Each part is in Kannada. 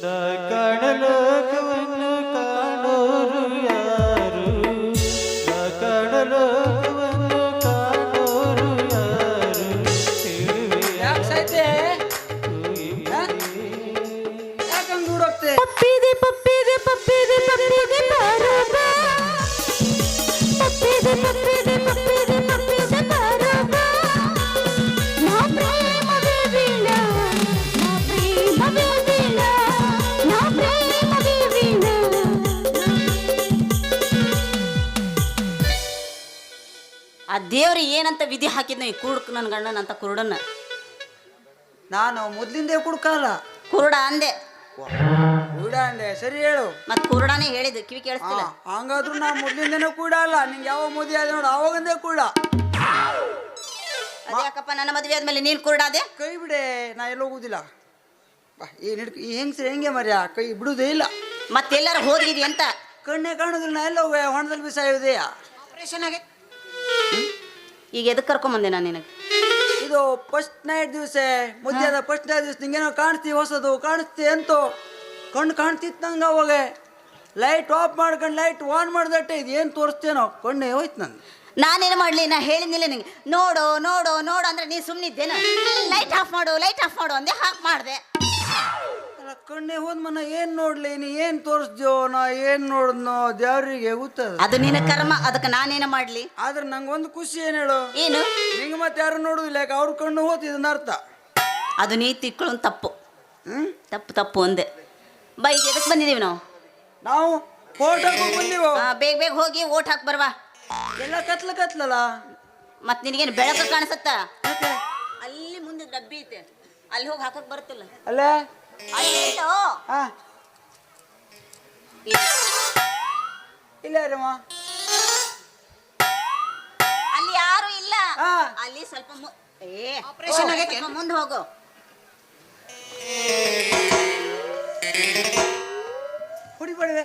ನಾ ಕಾಣಲೋಕವನ್ನು ಆ ದೇವ್ರು ಏನಂತ ವಿಧಿ ಹಾಕಿದ್ನ ಈ ಕುರುಡ್ಕ ನನ್ನ ಗಂಡನ ಅಂತ ಕುರುಡನ್ನ? ನಾನು ಮೊದ್ಲಿಂದೇ ಕುಡ್ಕಲ್ಲ ಕುರುಡ ಅಂದೆ. ಕೂಡ ಅಂದೆ. ಸರಿ ಹೇಳು. ಮತ್ ಕುರುಡನೇ ಹೇಳಿದ್ದು ಕಿವಿ ಕೇಳಿಸ್ತಿಲ್ಲ. ಹಂಗಾದ್ರೂ ನಾ ಮೊದ್ಲಿಂದೇನೆ ಕೂಡ ಅಲ್ಲ. ನಿಂಗೆ ಯಾವ ಮದುವೆ ಆದ ನೋಡು ಅವಾಗಂದೇ ಕೂಡ ಅದ್ಯಾಕಪ್ಪ ನನ್ನ ಮದುವೆ ಆದ್ಮೇಲೆ ನೀನ್ ಕುರುಡ ಅದೇ ಕೈ ಬಿಡೆ ನಾ ಎಲ್ಲ ಹೋಗುದಿಲ್ಲ. ಬಾ ಏನ್ ಹಿಡ್ಕ ಈ ಹೆಂಗ್ಸ್ರು ಹೆಂಗೆ ಮರ್ಯ? ಕೈ ಬಿಡುದೇ ಇಲ್ಲ. ಮತ್ತೆಲ್ಲರೂ ಹೋದ್ಗಿದಿ ಅಂತ? ಕಣ್ಣೆ ಕಾಣುದಿಲ್ಲ ನಾ ಎಲ್ಲ ಹೊಣದಲ್ಲಿ ಬಿಸಾಯುವುದೇ? ಈಗ ಎದಕ್ಕೆ ಕರ್ಕೊಂಬಂದೆ ನಾನು ನಿನಗೆ? ಇದು ಫಸ್ಟ್ ನೈಟ್ ದಿವಸ ಮಧ್ಯಾಹ್ನ ಫಸ್ಟ್ ನೈಟ್ ದಿವಸ ನಿಂಗೇನೋ ಕಾಣಿಸ್ತಿ ಹೊಸದು ಕಾಣಿಸ್ತಿ ಅಂತೂ ಕಣ್ಣು ಕಾಣ್ತಿತ್ತು ನಂಗೆ ಅವಾಗ. ಲೈಟ್ ಆಫ್ ಮಾಡ್ಕೊಂಡು ಲೈಟ್ ಆನ್ ಮಾಡ್ದಟ್ಟೆ ಇದು ಏನು ತೋರಿಸ್ತೇನೋ ಕಣ್ಣೆ ಹೋಯ್ತು ನಂಗೆ. ನಾನೇನು ಮಾಡಲಿ ನಾ ಹೇಳಿದ್ನಿಲ್ಲ ನಿಂಗೆ ನೋಡು ನೋಡು ನೋಡು ಅಂದ್ರೆ ನೀ ಸುಮ್ಮನಿದ್ದೇನ ಲೈಟ್ ಆಫ್ ಮಾಡು ಲೈಟ್ ಆಫ್ ಮಾಡು ಅಂದೆ ಹಾಕ್ ಮಾಡ್ದೆ. ಕಣ್ಣೆ ಹೋದ್ ಮನ ಏನು ನೋಡ್ಲಿ? ನೀ ಏನು ತೋರಿಸ್ದ್ಯೋ? ನಾ ಏನು ನೋಡಿದ್ನೋ? ದೇವ್ರಿಗೆ ಗೊತ್ತದ ಅದು ನಿನ್ನ ಕರ್ಮ ಅದಕ್ಕೆ ನಾನೇನ ಮಾಡ್ಲಿ? ಆದ್ರೆ ನಂಗೊಂದು ಒಂದು ಖುಷಿ ಏನು ಹೇಳು? ಏನು? ನಿಂಗೆ ಮತ್ತೆ ಯಾರು ನೋಡುದಿಲ್ಲ ಯಾಕೆ ಅವ್ರ ಕಣ್ಣು ಹೋತ್ ಇದನ್ನ ಅರ್ಥ. ಅದು ನೀ ತಿಕ್ಕೊಳ್ಳೋ ತಪ್ಪು. ಹ್ಮ್? ತಪ್ಪು ತಪ್ಪು ಒಂದೇ. ಬೈ ಈಗ ಎದಕ್ಕೆ ಬಂದಿದ್ದೀವಿ ನಾವು ನಾವು ಫೋಟೋ ಬಂದೀವೋ? ಆ, ಬೇಗ ಬೇಗ ಹೋಗಿ ಓಟ್ ಹಾಕಿ ಬರ್ವಾ. ಎಲ್ಲ ಕತ್ಲ ಕತ್ಲಲ್ಲ? ಮತ್ತೆ ನಿನಗೇನು ಬೆಳಕು ಕಾಣಿಸತ್ತ? ಅಲ್ಲಿ ಮುಂದೆ ಡಬ್ಬಿ ಐತೆ. ಅಲ್ಲಿ ಹೋಗಿ ಹಾಕಕ್ ಬರುತ್ತಿಲ್ಲ. ಅಲ್ಲೇ? ಅಲ್ಲಿ ಇಟ್ಟು. ಹಾ ಇಲ್ಲ ರಮ್ಮ ಅಲ್ಲಿ ಯಾರು ಇಲ್ಲ. ಹಾ. ಅಲ್ಲಿ ಸ್ವಲ್ಪ ಮು- ಏ. ಸ್ವಲ್ಪ ಮುಂದೆ ಹೋಗು. ಹೊಡಿಬೇಡವೆ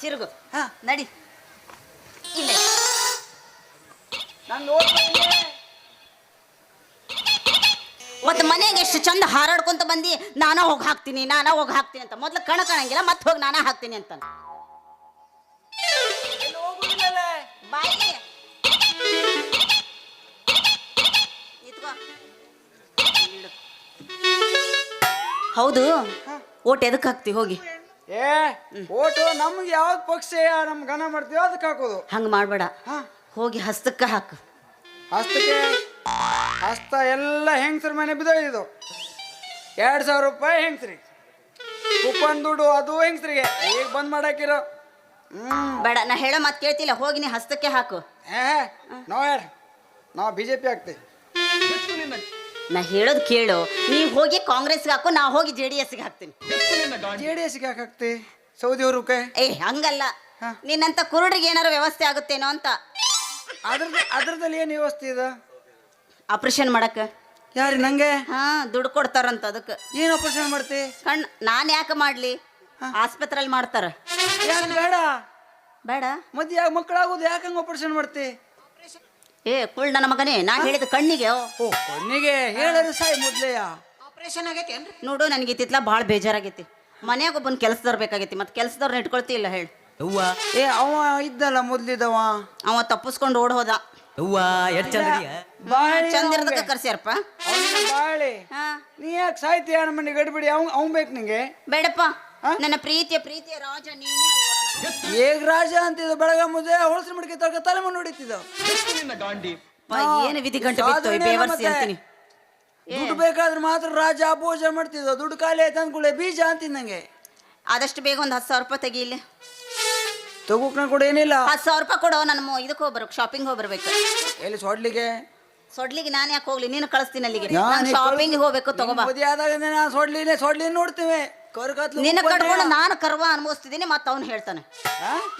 ತಿರುಗು. ಹಾ. ನಡಿ. ಇಲ್ಲ. ನಾನು ನೋಡ್ತೀನಿ ಮತ್ತೆ ಮನೆಗೆ ಎಷ್ಟು ಚಂದ ಹಾರಾಡ್ಕೊಂತ ಬಂದಿ ನಾನ ಹೋಗಿ ಹಾಕ್ತೀನಿ ನಾನ ಹೋಗಿ ಹಾಕ್ತೀನಿ ಅಂತ. ಮೊದ್ಲು ಕಣ ಕಾಣಂಗಿಲ್ಲ ಮತ್ತೆ ಹೋಗಿ ನಾನ ಹಾಕ್ತೀನಿ ಅಂತ. ಹೌದು. ಓಟ್ ಎದಕ್ಕೆ ಹಾಕ್ತಿ? ಹೋಗಿ. ಏ ಓಟು ನಮ್ಗೆ ಯಾವ್ದು ಪಕ್ಷ ನಮ್ ಗಣ ಮಾಡ್ತೀವೋ ಅದಕ್ಕೆ ಹಾಕೋದು. ಹಂಗೆ ಮಾಡಬೇಡ. ಹಾ. ಹೋಗಿ ಹಸ್ತಕ್ಕೆ ಹಾಕು. ಹಸ್ತಕ್ಕೆ ಹಸ್ತ ಎಲ್ಲ ಹೆಂಗಸ್ರ ಮನೆ ಬಿದ್ದೋಯ್ದು ಎರಡು ಸಾವಿರ ರೂಪಾಯಿ ಹೆಂಗ್ಸ್ರಿ? ಕೂಪನ್ ದುಡ್ಡು ಅದು ಹೆಂಗ್ಸ್ರಿಗೆ? ಈಗ ಬಂದ್ ಮಾಡಾಕಿರೋ. ಹ್ಮ್. ಬೇಡ ನಾ ಹೇಳೋ ಮಾತು ಕೇಳ್ತಿಲ್ಲ ಹೋಗಿ ನೀ ಹಸ್ತಕ್ಕೆ ಹಾಕು. ಏ ನಾವ್ ಯಾರು ನಾವು ಬಿ ಜೆ ಪಿ ಆಗ್ತೀವಿ ನಾ ಹೇಳೋದು ಕೇಳು ನೀವು ಹೋಗಿ ಕಾಂಗ್ರೆಸ್ಗೆ ಹಾಕು ನಾ ಹೋಗಿ ಜೆ ಡಿ ಎಸ್ಗೆ ಹಾಕ್ತೀನಿ. ಜೆ ಡಿ ಎಸ್ಗೆ ಯಾಕೆ ಹಾಕ್ತಿ? ಸೌದಿ ಅವ್ರ ಕೈ ಏ ಹಂಗಲ್ಲ. ನಿನ್ನಂತ ಕುರುಡ್ರಿಗೆ ಏನಾರು ವ್ಯವಸ್ಥೆ ಆಗುತ್ತೇನೋ ಅಂತ. ಅದ್ರದ್ದು ಅದ್ರದಲ್ಲಿ ಏನು ವ್ಯವಸ್ಥೆ ಇದೆ? ಆಪರೇಷನ್ ಮಾಡಕ್ಕ. ಯಾರಿ ನಂಗೆ? ಹಾ ದುಡ್ಡು ಕೊಡ್ತಾರಂತ ಅದಕ್ಕೆ. ಏನ್ ಆಪರೇಷನ್ ಮಾಡ್ತಿ? ಕಣ್ ನಾನು ಯಾಕೆ ಮಾಡ್ಲಿ? ಆಸ್ಪತ್ರೆಯಲ್ಲಿ ಮಾಡ್ತಾರ. ಯಾಕೆ ಬೇಡ? ಬೇಡ? ಮದ್ವೆ ಯಾಕೆ ಮಕ್ಕಳಾಗೋದು ಯಾಕೆ ಹಂಗ ಆಪರೇಷನ್ ಮಾಡ್ತಿ? ಏ ಕುಳ್ ನನ್ನ ಮಗನೇ ನಾ ಹೇಳಿದ ಕಣ್ಣಿಗೆ. ಓ. ಕಣ್ಣಿಗೆ? ಹೇಳಿದ್ರೆ ಸಾಯಿ ಮೊದ್ಲೆಯ. ನೋಡು ನನಗೆ ಇತ್ತಿತ್ಲ ಭಾಳ ಬೇಜಾರಾಗೈತಿ. ಮನ್ಯಾಗ ಒಬ್ಬನ್ ಕೆಲ್ಸದವ್ರು ಬೇಕಾಗೈತಿ. ಮತ್ತೆ ಕೆಲ್ಸದವ್ರನ್ನ ಇಟ್ಕೊಳ್ತಿ ಇಲ್ಲ ಹೇಳಿ. ಏ ಅವ ಇದ್ದಲ್ಲ ಮೊದ್ಲಿದವ? ಅವ ತಪ್ಪಿಸ್ಕೊಂಡು ಓಡ್ ಹೋದ. ಯವ್ವ ಎಷ್ಟ್ ಚಂದ್ರಿಯ ಬಾಳಿ ಚಂದ ಇರೋದಕ್ಕೆ ಕರ್ಸ್ಯಾರಪ್ಪ. ಅವನ ಬಾಳಿ. ಹಾ. ನೀ ಯಾಕೆ ಸಾಯ್ತಿ ಯಾರ ಮನೆ ಗಡಿಬಿಡಿ ಅವ್ನ್ ಅವ್ನ್ ಬೇಕು ನಿಂಗೆ? ಬೇಡಪ್ಪ. ನನ್ನ ಪ್ರೀತಿಯ ಪ್ರೀತಿಯ ರಾಜ ನೀನೇ ಅಲ್ವಾ ಏಗ ರಾಜ ಅಂತಿದ್ದು ಬೆಳಗ ಮುದ್ದೆ? ಹೊಳಸ್ರಿ ಮಡಿಕೆ ತರಕ ತಲೆ ಮಣ್ಣು ಹೊಡಿತಿದ್ದ? ಅಪ್ಪ, ಏನು ವಿಧಿ ಗಂಟೆ ಬಿತ್ತು ಈ ಸಾಧನೆ ಬೇವರ್ಸಿ ಮತ್ತೆ. ಅಂತೀನಿ. ದುಡ್ಡು ಬೇಕಾದ್ರೆ ಮಾತ್ರ ರಾಜ ಭೋಜನ ಮಾಡ್ತಿದ್ದ. ದುಡ್ಡು ಖಾಲಿ ಆಯ್ತು ಅಂದ್ಕೊಳ್ಳೆ ಬೀಜ ಅಂತಿದ್ದಂಗೆ ಆದಷ್ಟು ಬೇಗ ಒಂದು ಹತ್ತು ಸಾವಿರ ರೂಪಾಯಿ ತೆಗೀಲಿ ಇಲ್ಲಿ. ತಗೋಕ್ ನಾ ಕೂಡ ಏನಿಲ್ಲ. ಹತ್ತು ಸಾವಿರ ರೂಪಾಯಿ ಕೊಡು ನನ್ನ ಮೊ- ಇದಕ್ಕೆ ಹೋಗ್ಬರ್ಬೇಕು ಶಾಪಿಂಗ್ ಹೋಗ್ಬರ್ಬೇಕು. ಎಲ್ಲಿ ಸೊಡ್ಲಿಗೆ? ಸೊಡ್ಲಿಗೆ ನಾನು ಯಾಕೆ ಹೋಗ್ಲಿ? ನೀನು ಕಳಿಸ್ತೀನಿ ಅಲ್ಲಿಗೆ. ನಾನು ಶಾಪಿಂಗ್ ಹೋಗ್ಬೇಕು ತಗೋಬಾ. ನಿಮ್ ಆದಾಗ ನಾ ಸೊಡ್ಲಿನೇ ಸೊಡ್ಲಿ ನೋಡ್ತೀವಿ. ನಿನ್ನ ಕಟ್ಕೊಂಡು ನಾನು ಕರ್ಮ ಅನುಭವಿಸ್ತಿದ್ದೀನಿ ಮತ್ತೆ ಅವ್ನು ಹೇಳ್ತಾನೆ?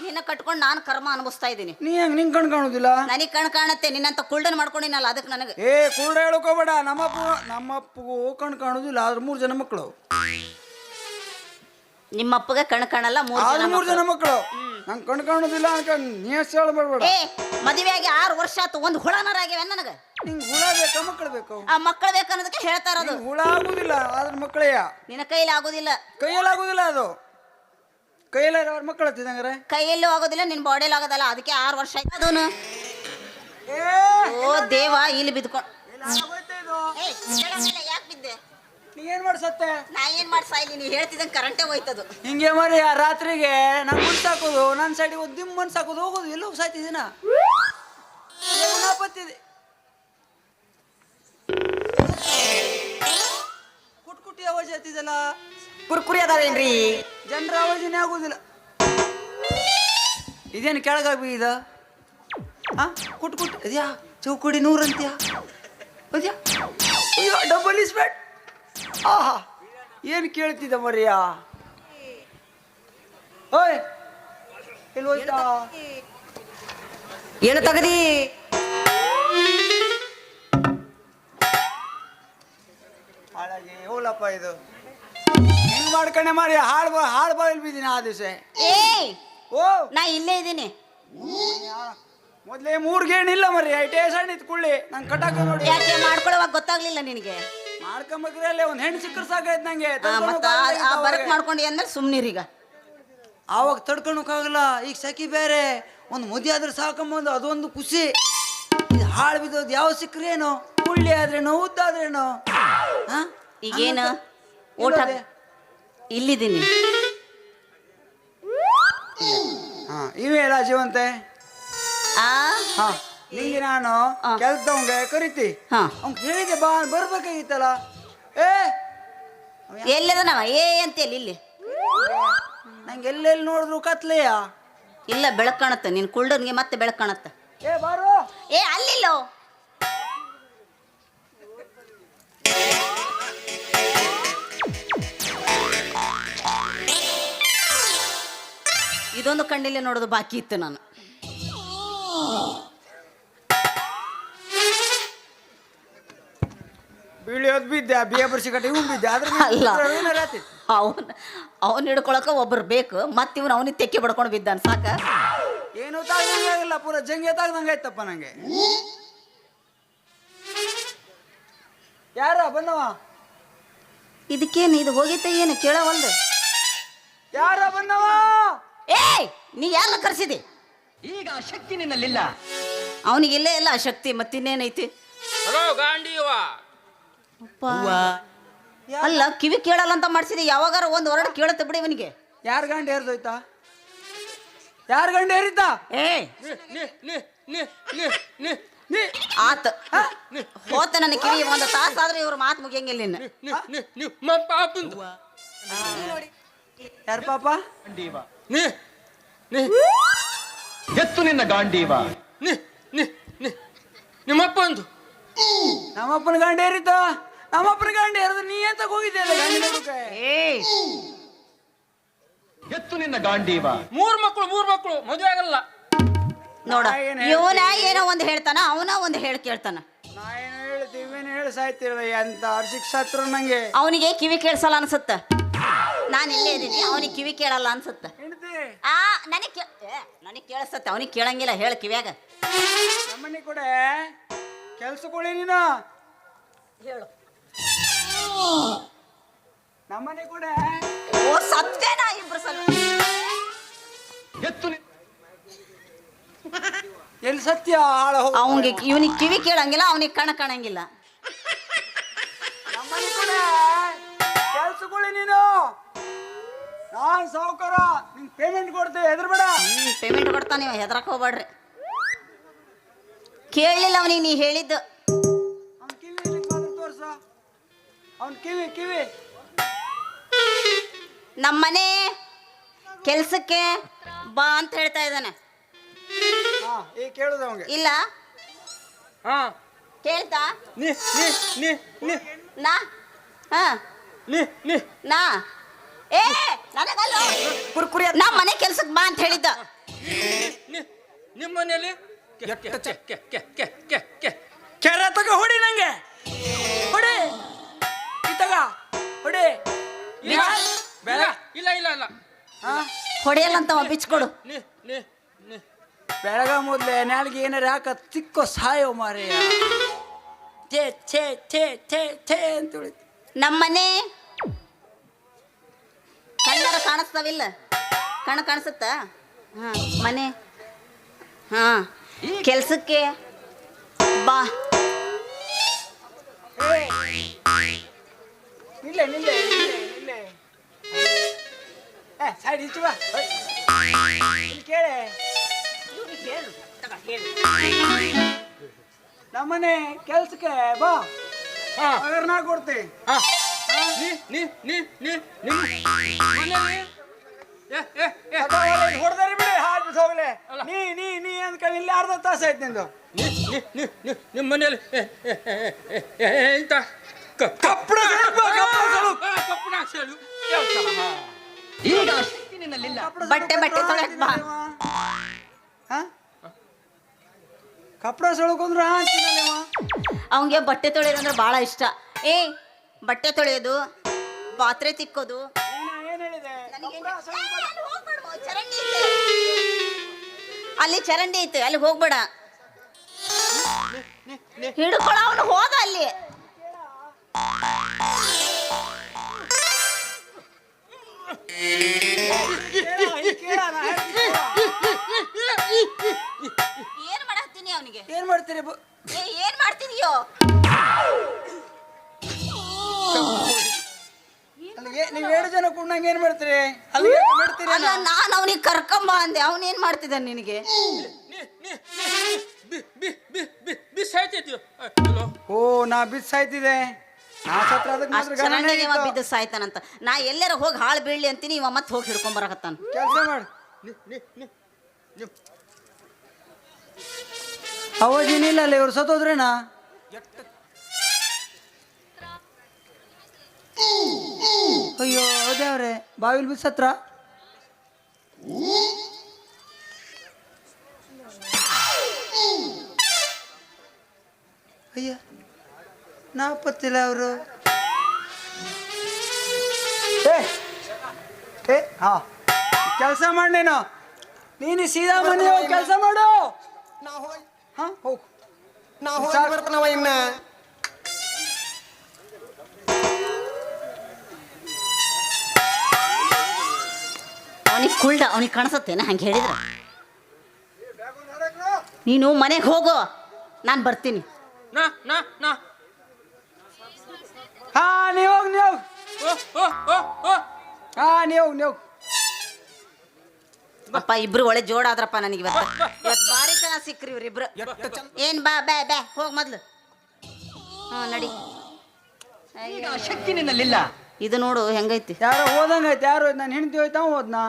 ನಿನ್ನ ಕಟ್ಕೊಂಡು ನಾನು ಕರ್ಮ ಅನುಭವಿಸ್ತಾ ಇದ್ದೀನಿ. ನೀ ಹೆಂಗ್ ನಿಂಗ್ ಕಣ್ ಕಾಣುದಿಲ್ಲ? ನನಗೆ ಕಣ್ ಕಾಣತ್ತೆ ನಿನ್ನಂತ ಕುಲ್ಡನ್ ಮಾಡ್ಕೊಂಡಿನಲ್ಲ ಅದಕ್ಕೆ ನನಗೆ ಏ ಕುಳ್ಳ ಹೇಳ್ಕೋಬೇಡ. ನಮ್ಮಪ್ಪ ನಮ್ಮಪ್ಪಗೂ ಕಣ್ ಕಾಣುದಿಲ್ಲ ಆದ್ರೆ ಮೂರ್ ಜನ ಮಕ್ಕಳು ನಿಮ್ಮಪ್ಪಗೆ ಕಣ್ ಕಾಣಲ್ಲ ಮೂರು ಮೂರ್ ಜನ ಮಕ್ಕಳು. ನಂಗೆ ಕಣ್ ಕಾಣೋದಿಲ್ಲ ಅನ್ಕೊಂಡ್ ನೀ ಎಷ್ಟು ಹೇಳಬೇಡ ಏ ಮದುವೆಯಾಗಿ ಆರು ವರ್ಷ ಆತು ಒಂದು ಹುಳನರಾಗ್ಯವ ನನಗೆ? ನಿಂಗೆ ಹುಳ ಬೇಕಾ ಮಕ್ಕಳು ಬೇಕು? ಆ ಮಕ್ಕಳು ಬೇಕನ್ನೋದಕ್ಕೆ ಹೇಳ್ತಾ ಇರೋದು. ನಿಂಗೆ ಹುಳ ಆಗುದಿಲ್ಲ ಆದ್ರ ಮಕ್ಕಳೆಯ ನಿನ್ನ ಕೈಯಲ್ಲಿ ಆಗೋದಿಲ್ಲ. ಕೈಯಲ್ಲಿ ಆಗುದಿಲ್ಲ ಅದು. ಕೈಯಲ್ಲಿ ಅವ್ರ ಮಕ್ಕಳು ಹತ್ತಿದಂಗಾರೆ ಕೈಯಲ್ಲೂ ಆಗೋದಿಲ್ಲ ನಿನ್ ಬಾಡಿಯಲ್ಲಿ ಆಗೋದಲ್ಲ ಅದಕ್ಕೆ ಆರು ವರ್ಷ ಆಯ್ತು ಅದೂನು. ಏ ಓ ದೇವ ಇಲ್ಲಿ ಬಿದ್ಕೊಂಡು ಆಗೋಯ್ತಾ ಇದು? ನೀ ಏನ್ ಮಾಡ್ಸತ್ತೆ? ನಾ ಏನ್ ಮಾಡಿ ಇಲ್ಲಿ? ನೀ ಹೇಳ್ತಿದ್ದಂಗೆ ಕರೆಂಟೇ ಹೋಯ್ತದು. ಹಿಂಗೆ ಮರಿ ಆ ರಾತ್ರಿಗೆ ನಾನು ಮುನ್ಸಾಕೋದು ನನ್ನ ಸೈಡಿಗೆ ಒಂದು ದಿಮ್ ಮನ್ಸಾಕೋದು ಹೋಗೋದು ಎಲ್ಲೋ ಸಾಯ್ತಿದ್ದೀನ ನಾಪತ್ತಿದೆ ಕುಟ್ ಕುಟ್ಟಿ ಆವಾಜ್ ಆಗ್ತಿದಲ್ಲ ಕುರ್ಕುರಿ ಅದಾವೇನ್ರಿ? ಜನರ ಆವಾಜನೇ ಆಗೋದಿಲ್ಲ. ಇದೇನು ಕೆಳಗಾಗಿ ಇದ? ಹಾ ಕುಟ್ ಕುಟ್ ಅದ್ಯಾ ಚೌಕುಡಿ ನೂರಂತ್ಯಾ? ಅದ್ಯಾ? ಅಯ್ಯೋ ಡಬಲ್ ಇಸ್ಬೇಟ್ ಆಹಾ ಏನು ಕೇಳ್ತಿದ್ದ ಮರಿಯ? ಓಯ್ ಹೋಯ್ತಾ? ಏನು ತಗದಿ. ಹಾಳಾಗಿ ಹೋಲಪ್ಪ ಇದು. ಹೆಂಗ್ ಮಾಡ್ಕೊಂಡೆ ಮಾರಿ ಹಾಳು ಬಾ ಹಾಳು ಬಾಯಿಲ್ ಬಿದ್ದೀನಿ ಆ ದಿವಸ. ಏ ಓ ನಾ ಇಲ್ಲೇ ಇದ್ದೀನಿ. ಮೊದ್ಲೇ ಮೂರ್ ಗೇಣ್ ಇಲ್ಲ ಮರಿ ಐಟೇ ಸಣ್ಣ ಇತ್ತು ಕುಳ್ಳಿ ನಂಗೆ ಕಟಾಕ ನೋಡಿ. ಯಾಕೆ ಮಾಡ್ಕೊಳ್ಳೋವಾಗ ಗೊತ್ತಾಗ್ಲಿಲ್ಲ ನಿನಗೆ? ಮಾಡ್ಕೊಂಬಕ್ರಲ್ಲಿ ಒಂದ್ ಹೆಣ್ಣು ಸಿಕ್ಕರ್ ಸಾಕಾಯ್ತು ನಂಗೆ. ಮತ್ತ ಆ- ಬರಕ್ ಮಾಡ್ಕೊಂಡಿ ಅಂದ್ರೆ ಸುಮ್ನಿರೀಗ ಆವಾಗ ತಡ್ಕೊಳಕ್ಕಾಗಲ್ಲ ಈಗ ಸಖಿ ಬೇರೆ ಒಂದು ಮುದಿ ಆದ್ರೆ ಸಾಕೊಂಬಂದು ಅದೊಂದು ಖುಷಿ. ಹಾಳು ಬಿದ್ದೋದು ಯಾವ ಸಿಕ್ಕ್ರೇನು ಹುಳ್ಳಿ ಆದ್ರೇನೋ ಉದ್ದಾದ್ರೇನೋ ಹಾ ಈಗೇನು? ಊಟ ಇಲ್ಲೋದೆ? ಇಲ್ಲಿದ್ದೀನಿ. ಹಾ ಇವೇ ರಾಜೀವಂತೆ ಆ? ಹಾ. ನಿಂಗೆ ನಾನು. ಕೆಲ್ಸದವಂಗೆ ಕರಿತಿ. ಹಾ. ಅವ್ನ್ ಹೇಳಿದೆ ಬಾ ಬರ್ಬೇಕಾಗಿತ್ತಲ್ಲ. ಏ! ಎಲ್ಲಿದನವ ಏ ಅಂತೇಳಿ ಇಲ್ಲಿ. ನಂಗೆ ಎಲ್ಲೆಲ್ಲಿ ನೋಡಿದ್ರು ಕತ್ಲೆಯ? ಇಲ್ಲ ಬೆಳಕ್ ಕಾಣತ್ತ ನಿನ್ ಕುಳ್ಳನ್ಗೆ ಮತ್ತೆ ಬೆಳಕ್ ಕಾಣತ್ತ ಏ ಬಾರೋ. ಏ ಅಲ್ಲಿಲ್ಲೋ. ಇದೊಂದು ಕಣ್ಣಿಲೆ ನೋಡೋದು ಬಾಕಿ ಇತ್ತು ನಾನು. ಬೀಳಿಯೋದ್ ಬಿದ್ದೆ ಬಿಯ ಬರ್ಸಿ ಕಟ್ಟಿ ಇವ್ ಬಿದ್ದೆ. ಅದ್ರ ಅಲ್ಲ. ಅವನ್ ಅವನ್ ಹಿಡ್ಕೊಳಕ ಒಬ್ರು ಬೇಕು ಮತ್ತೆ ಇವನು ಅವನಿಗೆ ತೆಕ್ಕಿ ಬಡ್ಕೊಂಡು ಬಿದ್ದಾನ ಸಾಕ? ಏನು ತಾಗಿಲ್ಲ ಆಗಿಲ್ಲ ಪೂರ ಜಂಗೆ ತಾಗ್ದಂಗೆ ಆಯ್ತಪ್ಪ ನಂಗೆ. ಯಾರ ಬಂದವ? ಇದಕ್ಕೇನು ಇದು ಹೋಗಿತ್ತ ಏನು? ಕೇಳವಲ್ದು. ಯಾರ ಬಂದವ? ಏಯ್ ನೀ ಯಾರನ್ನ ಕರ್ಸಿದಿ? ಈಗ ಆ ಶಕ್ತಿ ನಿನ್ನಲ್ಲಿಲ್ಲ. ಅವನಿಗೆ ಇಲ್ಲೇ ಇಲ್ಲ ಆ ಶಕ್ತಿ ಮತ್ತಿನ್ನೇನೈತಿ? ಹಲೋ ಗಾಂಡಿಯವ. ಅಲ್ಲ ಕಿವಿ ಕೇಳಲ್ಲ ಅಂತ ಮಾಡಿಸಿದೆ ಯಾವಾಗಾರ ಒಂದು ಹೊರಡು ಕೇಳುತ್ತೆ ಬಿಡಿ ಇವನಿಗೆ. ಯಾರ ಗಂಡ ಹೇರ್ದೋಯ್ತಾ ಯಾರ ಗಂಡ ಹೇರಿದ್ದ ಏ. ನಿ ನಿ ನಿ ನಿ ನಿ ಆತ ಹೋತ ನನ್ನ ಕಿವಿ ಒಂದು ತಾಸಾದ್ರೆ ಇವ್ರ ಮಾತು ಮುಗಿಯಂಗಿಲ್ಲ ನಿನ್ನ. ನಿ ನಿ ನಿ ಮ ಪಾಪಂದು ಯಾರ ಪಾಪ? ನಿ ನಿ. ಎತ್ತು ನಿನ್ನ ಗಾಂಡೀವ. ನಿಮ್ಮಪ್ಪ ನಿಮ್ಮಪ್ಪಂದು. ನಮ್ಮಪ್ಪನ ಗಂಡ ಹೇರಿದ್ದ ನಮ್ಮಪ್ಪನ ಗಂಡ ಹೇಳಿದ್ರೆ ನೀ ಅಂತ ಹೋಗಿದ್ದೆ ಏಯ್. ಎತ್ತು ನಿನ್ನ ಗಾಂಡೀವ. ಮೂರ್ ಮಕ್ಕಳು ಮೂರ್ ಮಕ್ಕಳು ಮದುವೆ ಆಗಲ್ಲ. ನೋಡ ಇವನ ಏನೋ ಒಂದು ಹೇಳ್ತಾನ ಅವನ ಒಂದು ಹೇಳಿ ಕೇಳ್ತಾನ. ನಾ ಏನು ಹೇಳ್ತೀವಿ ಇವೇನು ಹೇಳಿ ಸಾಯ್ತಿರಲ್ಲ ಎಂತ ಶಿಕ್ಷೆ ಹತ್ರ ನಂಗೆ? ಅವನಿಗೆ ಕಿವಿ ಕೇಳಿಸಲ್ಲ ಅನ್ಸುತ್ತ. ನಾನು ಇಲ್ಲೇ ಇದ್ದೀನಿ ಅವನಿಗೆ ಕಿವಿ ಕೇಳಲ್ಲ ಅನ್ಸುತ್ತ. ಹೆಂಡತಿ? ಆ ನನಗೆ ನನಗೆ ಕೇಳಿಸ್ತತ್ತೆ ಅವನಿಗೆ ಕೇಳಂಗಿಲ್ಲ ಹೇಳ ಕಿವಿಯಾಗ. ನಮ್ಮನೆ ಕೂಡ ಕೆಲ್ಸಕೊಳ್ಳಿ ನೀನು. ಹೇಳು. ನಮ್ಮನೆ ಕೂಡ. ಓ ಸತ್ತೇನಾ ಇಬ್ರು ಸಲ. ಎತ್ತು ಎಲ್ಲಿ ಸತ್ಯ? ಆಳ ಹೋಗ ಅವನಿಗೆ ಇವನಿಗೆ ಕಿವಿ ಕೇಳಂಗಿಲ್ಲ ಅವನಿಗೆ ಕಣ ಕಾಣಂಗಿಲ್ಲ. ನಮ್ಮನೆ ಕೂಡ. ಕೆಲ್ಸಗಳು ನೀನು. ನಾನ್ ಸಾವುಕಾರ ನಿಂಗೆ ಪೇಮೆಂಟ್ ಕೊಡ್ತೇವೆ ಹೆದರ್ಬೇಡ. ಪೇಮೆಂಟ್ ಕೊಡ್ತಾನೆ ಹೆದರಕ್ಕೆ ಹೋಗ್ಬೇಡ್ರಿ ಕೇಳಲಿಲ್ಲ ಅವನಿಗೆ ನೀ ಹೇಳಿದ್ದು. ಅವ್ನು ಕಿವಿ ಕಿವಿ. ನಮ್ಮನೆ ಕೆಲಸಕ್ಕೆ ಬಾ ಅಂತ ಹೇಳ್ತಾ ಇದ್ದಾನೆ. ಹಾ ಈಗ ಅವಂಗೆ ಇಲ್ಲ. ಹಾ. ಕೇಳ್ತಾ? ನೀ ನೀ ನೀ ನೀ. ನಾ? ಹಾ. ನೀ ನೀ. ನಾ? ಏ ನನಗಲ್ಲ ಕುರ್ಕುರಿ ನಮ್ಮ ಮನೆ ಕೆಲಸಕ್ಕೆ ಬಾ ಅಂತ ಹೇಳಿದ್ದ. ನಿಮ್ಮ ಮನೆಯಲ್ಲಿ ಕೆರೆ ತಗ ಹೊಡಿ ನಂಗೆ. ಹೊಡಿ. ಇಲ್ಲ. ಇಲ್ಲ. ಇಲ್ಲ. ಇಲ್ಲ ಇಲ್ಲ ಹಾ. ಅಂತ ಅವ ಬಿಚ್ಕೊಡು. ನಿ ನಿ ನಿ. ಬೆಳಗ ಮೊದ್ಲೆ ನಾಲ್ಗೆ ಏನಾರ ಯಾಕ ತಿಕ್ಕೋ ಸಾಯೋ ಮಾರಿ ಛೇ ಛೇ ಛೇ ಛೇ ಛೇ ಅಂತ ಉಳಿತು ನಮ್ಮನೆ ಕಣ್ಣಾರ ಕಾಣಿಸ್ತಾವಿಲ್ಲ? ಕಣ್ಣು ಕಾಣಿಸುತ್ತಾ? ಹಾ ಮನೆ. ಹಾ ಕೆಲ್ಸಕ್ಕೆ ಬಾ. ನಿಲ್ಲೆ ನಿಲ್ಲೆ ನಿಲ್ಲೆ ನಿಲ್ಲೆ. ಏ ಸೈಡ್ ಈಚೆ ಬಾ. ಇಲ್ಲಿ ಕೇಳೆ. ನಮ್ಮನೆ ಕೆಲ್ಸಕ್ಕೆ ಬಾ. ಹಾ. ನಾ ಕೊಡ್ತೀನಿ ಹಾ. ನೀ ನೀ ನೀ ನೀ ನಿಮ್ಮ. ಮನೆಯಲ್ಲಿ ಏ ಏ ಏ. ಹೊಡೆದಾರಿ ಬಿಡಿ ಹಾಡ್ ಬಿಟ್ಟು ಹೋಗ್ಲೆ. ನೀ ನೀ ನೀ ಅಂದ್ಕೊಂಡು ಇಲ್ಲಿ ಅರ್ಧ ತಾಸು ಆಯ್ತು ನಿಂದು. ನೀ ನೀ ನೀ ನೀ ನಿಮ್ಮ ಮನೆಯಲ್ಲಿ. ಕಪ್ಪಡ ಹಾಕ್ಸಲು. ಕೆಲ್ಸ. ಈಗ ನಿನ್ನಲ್ಲಿಲ್ಲ ಬಟ್ಟೆ ಬಟ್ಟೆ ತೊಳೆಯಕ್ ಬಾ. ಅವಂಗೆ ಬಟ್ಟೆ ತೊಳೆಯೋದಂದ್ರೆ ಭಾಳ ಇಷ್ಟ ಏ ಬಟ್ಟೆ ತೊಳೆಯೋದು ಪಾತ್ರೆ ತಿಕ್ಕೋದು. ಅಲ್ಲಿ ಚರಂಡಿ ಐತೆ ಅಲ್ಲಿ ಹೋಗ್ಬೇಡ ಹಿಡ್ಕೊಳ ಅವನು ಹೋದ ಅಲ್ಲಿ ಏನ್ ಮಾಡತ್ತೀನಿ ಅವನಿಗೆ ಏನ್ ಮಾಡ್ತೀರಿ ಏ ಏನ್ ಮಾಡ್ತಿದೀಯೋ ಅಲ್ಲಿಗೆ ನೀವ್ ಎರಡು ಜನ ಕುಂಡಂಗೆ ಏನ್ ಮಾಡ್ತೀರಿ ಅಲ್ಲಿ ಮಾಡ್ತೀರಿ ಅಲ್ಲ ನಾನು ಅವನಿಗೆ ಕರ್ಕೊಂಬ ಅಂದೆ ಅವನ್ ಏನ್ ಮಾಡ್ತಿದ್ದ ನಿನಗೆ ನೀ ನೀ ನೀ ಬಿ ಬಿ ಬಿ ಬಿ ಬಿ ಸಾಯ್ತೈತಿ ಹಲೋ ಓ ನಾ ಬಿಸ್ ಸಾಯ್ತಿದೆ ನಾ ಸತ್ರ ಅದಕ್ಕೆ ಮಾತ್ರ ಇವ ಬಿದ್ದು ಸಾಯ್ತಾನಂತ. ನಾ ಎಲ್ಲಾರ ಹೋಗಿ ಹಾಳು ಬೀಳ್ಲಿ ಅಂತೀನಿ ಇವ ಮತ್ತೆ ಹೋಗಿ ಹಿಡ್ಕೊಂಡ್ ಬರಕತ್ತಾನ. ಕೆಲಸ ಮಾಡು. ನೀ ನೀ ನೀ ನೀ. ಅಲ್ಲ ಇವ್ರು ಸತ್ತೋದ್ರೇನಾ? ಅಯ್ಯೋ ದೇವ್ರೆ ಬಾವಿಲ್ ಬಿಸ್ ಸತ್ರ? ಅಯ್ಯ. ನಾಪತ್ತಿಲ್ಲ ಅವರು. ಏ ಏ ಹಾ. ಕೆಲಸ ಮಾಡಿ ನೀನು. ನೀನು ಸೀದಾ ಮನೆ ಹೋಗಿ ಕೆಲಸ ಮಾಡು. ಹಾ? ಹೋಗು. ನಾ ಹೋಗಿ ಬರ್ತಾನವ ಇನ್ನ. ಅವನಿಗೆ ಕುಳ್ಳ ಅವನಿಗೆ ಕಾಣಿಸತ್ತೇನ? ಹಂಗೆ ಹೇಳಿದ್ರ? ನೀನು ಮನೆಗೆ ಹೋಗು. ನಾನು ಬರ್ತೀನಿ. ನಾ ನಾ ನಾ. ಹಾ ನೀವು ಹೋಗ್ ನೀವು ಓ ಓ ಓ ಓ ಹಾ ನೀವು ನೀವು ಅಪ್ಪ ಇಬ್ರು ಒಳ್ಳೆ ಜೋಡಾದ್ರಪ್ಪ ನನಗೆ ಇವತ್ತು. ಇವತ್ತು ಭಾರಿ ಚೆನ್ನಾಗಿ ಸಿಕ್ಕ್ರಿ ಇವ್ರಿಬ್ರು ಏನ್ ಬಾ ಬಾ ಬಾ ಹೋಗ್ ಮೊದ್ಲು. ಹ್ಞೂ ನಡಿ. ಈಗ ಶಕ್ತಿ ನಿನ್ನಲ್ಲಿಲ್ಲ. ಇದು ನೋಡು ಹೆಂಗೈತಿ? ಯಾರೋ ಹೋದಂಗೈತೆ ಯಾರು ನಾನು ಹೆಂಡತಿ ಹೋಯ್ತಾ ಹೋದ್ನಾ?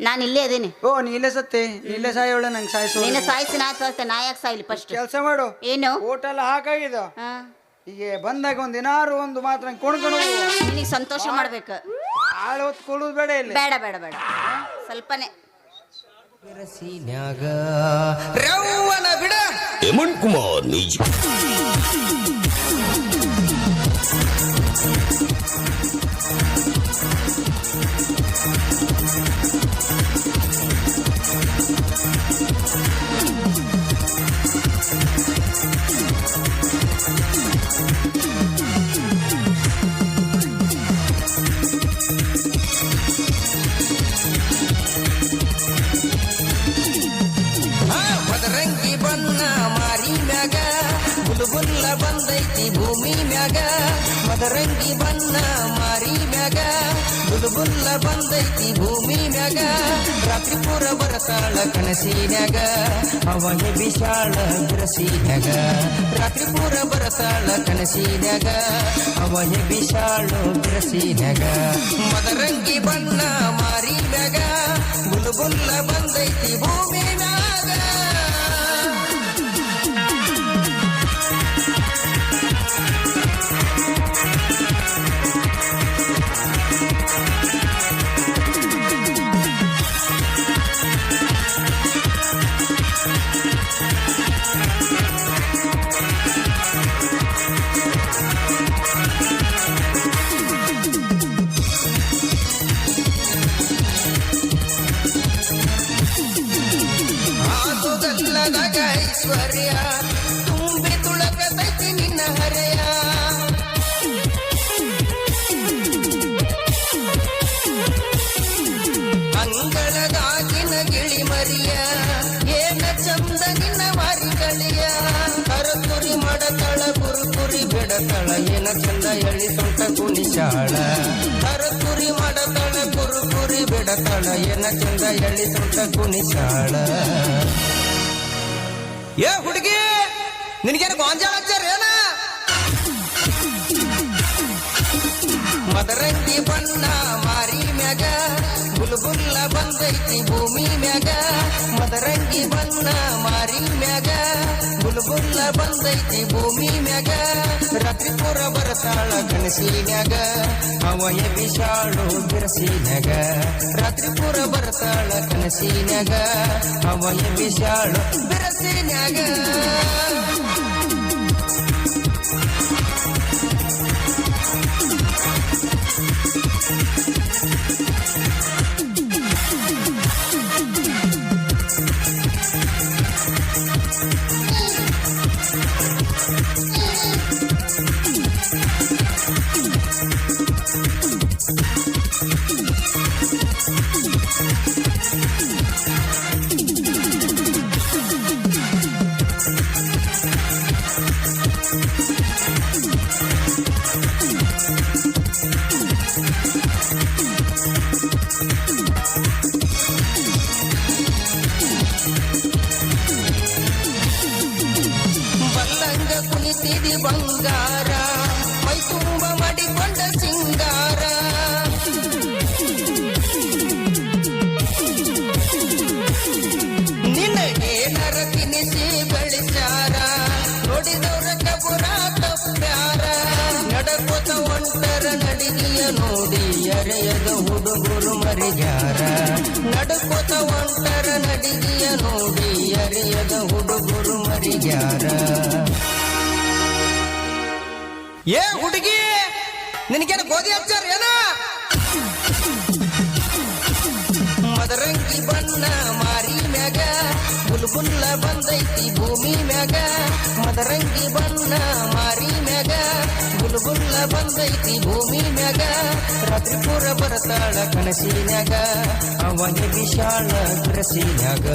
ನಾನು ಇಲ್ಲೇ ಅದೀನಿ ಓ ನೀ ಇಲ್ಲೇ ಸತ್ತೆ. ನೀ ಇಲ್ಲೇ ಸಾಯೋಳೆ ನಂಗೆ ಸಾಯಿಸೋ. ನೀನು ಸಾಯಿಸಿ ನಾ ಸಾಯ್ತೆ ನಾ ಯಾಕೆ ಸಾಯ್ಲಿ ಫಸ್ಟ್ ಕೆಲಸ ಮಾಡು. ಏನು? ಹೋಟೆಲ್ ಹಾಕಾಗಿದ್ದು ಹಾ. ಈಗ ಬಂದಾಗ ಒಂದು ಏನಾರು ಒಂದು ಮಾತ್ರ ಕೊಂಡ್ಕೊಂಡು ನಿನಗೆ ಸಂತೋಷ ಮಾಡ್ಬೇಕು. ಆಳು ಹೊತ್ತು ಕೊಡೋದು ಬೇಡ ಇಲ್ಲಿ. ಬೇಡ ಬೇಡ ಬೇಡ. ಸ್ವಲ್ಪನೇ. ಹೇಮಂತ್ ಕುಮಾರ್ ನಿಜ. ಬುಲ್ಬುಲ್ಲ ಬಂದೈತಿ ಭೂಮಿ ಮ್ಯಾಗ. ಮದರಂಗಿ ಬನ್ನ ಮಾರಿ ಮ್ಯಾಗ. ಬುಲ್ಬುಲ್ಲ ಬಂದೈತಿ ಭೂಮಿ ಮ್ಯಾಗ. ರಾತ್ರಿ ಪೂರ ಬರತಾಳ ಕನಸಿನ್ಯಾಗ ಅವನೇ ವಿಶಾಲ ಬಿರಸಿನ್ಯಾಗ ರಾತ್ರಿ ಪೂರ ಬರತಾಳ ಕನಸಿನ್ಯಾಗ ಅವನೇ ವಿಶಾಲ ಬಿರಸಿನ್ಯಾಗ ಮದರಂಗಿ ಬಣ್ಣ ಮಾರಿ ಮ್ಯಾಗ. ಬುಲ್ಬುಲ್ಲ ಬಂದೈತಿ ಭೂಮಿ ಮ್ಯಾಗ. ಕುಣಿಸಾಳ ಕುರಿ ಮಾಡತಾಳ, ಕುರುಕುರಿ ಬಿಡತಾಳ, ಏನ ಚಂದ ಎಳ್ಳಿ ಸುಟ್ಟ ಕುಣಿಸಾಳ. ಏ ಹುಡುಗಿ, ನಿನಗೇನು ಗೋಂಜಾಳ ಹಚ್ಚಾರೇನ ಮದರಂಗಿ ಬಣ್ಣ ಮಾರಿ ಮ್ಯಾಗ, ಬುಲ್ಬುಲ್ಲ ಬಂದೈತಿ ಭೂಮಿ ಮ್ಯಾಗ. ಮದರಂಗಿ ಬಣ್ಣ ಮಾರಿ ಬುಲ್ಬುಲ್ಲ ಬಂದೈತಿ ಭೂಮಿ ಮ್ಯಾಗ. ರಾತ್ರಿ ಪುರ ಬರತಾಳ ಕನಸಿನ್ಯಾಗ ಅವಯ ವಿಶಾಳು ಬಿರಸಿನ್ಯಾಗ. ರಾತ್ರಿ ಪುರ ಬರತಾಳ ಕನಸಿನ್ಯಾಗ ಅವಯ ವಿಶಾಳು ಬಿರಸಿನ್ಯಾಗ. ಕುಣಿತಿದಿ ಬಂಗಾರ. ಮೈ ತುಂಬ ಮಡಿಕೊಂಡ ಸಿಂಗಾರ. ನಿನಗೇನರ ತಿನಿಸಿ ಬೆಳಿಸಾರ ನೋಡಿದವರ ಕಬುರ ತಪ್ಪಾರ ನಡಕೋತ ಒಂಟರ ನಡಿಗೆಯ ನೋಡಿ ಎರೆಯದ ಹುಡುಗರು ಮರಿಯಾರ ನಡಕೋತ ಒಂಟರ ನಡಿಗೆಯ ನೋಡಿ ಎರೆಯದ ಹುಡುಗರು ಮರಿಗ್ಯಾರ. ಏ, ಹುಡುಗಿ, ನಿನಗೇನು ಗೋಧಿ ಹಚ್ಚಾರ ಏನ? ಮದರಂಗಿ ಬಣ್ಣ ಮಾರಿ ಮ್ಯಾಗ, ಬುಲ್ಬುಲ್ಲ ಬಂದೈತಿ ಭೂಮಿ ಮ್ಯಾಗ. ಮದರಂಗಿ ಬಣ್ಣ ಮಾರಿ ಮ್ಯಾಗ, ಬುಲ್ಬುಲ್ಲ ಬಂದೈತಿ ಭೂಮಿ ಮ್ಯಾಗ. ರಾತ್ರಿ ಪೂರ ಬರತಾಳ ಕನಸಿನ್ಯಾಗ ಅವನ ವಿಶಾಲ ಕನಸಿನ್ಯಾಗ.